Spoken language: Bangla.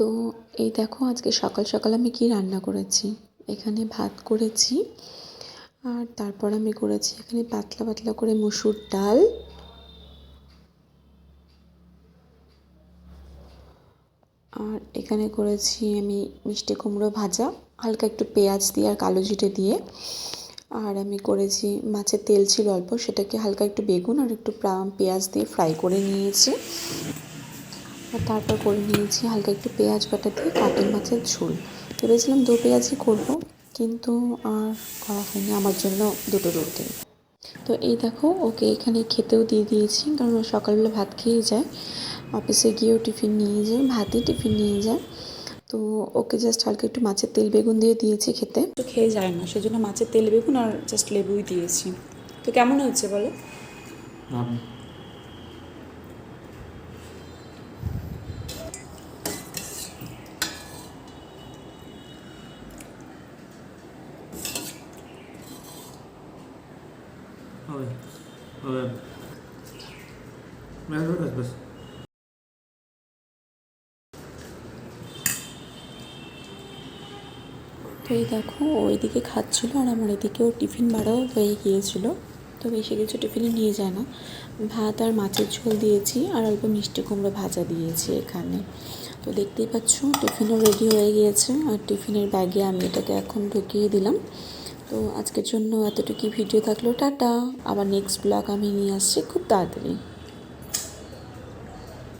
তো এই দেখো আজকে সকাল সকাল আমি কি রান্না করেছি। এখানে ভাত করেছি আর তারপর আমি করেছি এখানে পাতলা পাতলা করে মসুর ডাল। আর এখানে করেছি আমি মিষ্টি কুমড়ো ভাজা, হালকা একটু পেঁয়াজ দিয়ে আর কালো জিরে দিয়ে। আর আমি করেছি মাছের তেল ছিল অল্প, সেটাকে হালকা একটু বেগুন আর একটু পেঁয়াজ দিয়ে ফ্রাই করে নিয়েছি। আর তারপর করে নিয়েছি হালকা একটু পেঁয়াজ বাটা দিয়ে কাতল মাছের ঝোল। ভেবেছিলাম দু পেঁয়াজই করব কিন্তু আর করা হয়নি। আমার জন্য দুটো রুটি। তো এই দেখো ওকে এখানে খেতেও দিয়ে দিয়েছি কারণ ও সকালবেলা ভাত খেয়ে যায়। অফিসে গিয়েও টিফিন নিয়ে যায় ভাতই টিফিন নিয়ে যায়। তো ওকে জাস্ট হালকা একটু মাছের তেল বেগুন দিয়ে দিয়েছি খেতে। তো খেয়ে যায় না সেজন্য মাছের তেল বেগুন আর জাস্ট লেবুই দিয়েছি। তো কেমন হয়েছে বলো? তো এই দেখো ওইদিকে খাচ্ছিলো আর আমার এদিকেও টিফিন বাড়াও হয়ে গিয়েছিল। তো বেশি কিছু টিফিনে নিয়ে যায় না। ভাত আর মাছের ঝোল দিয়েছি আর অল্প মিষ্টি কুমড়ো ভাজা দিয়েছি এখানে। তো দেখতেই পাচ্ছ, টিফিনও রেডি হয়ে গিয়েছে। আর টিফিনের ব্যাগে আমি এটাকে এখন ঢুকিয়ে দিলাম। তো আজকের জন্য এতটুকু ভিডিও থাকল, টাটা। আবার নেক্সট ব্লগ আমি নিয়ে আসছি খুব তাড়াতাড়ি।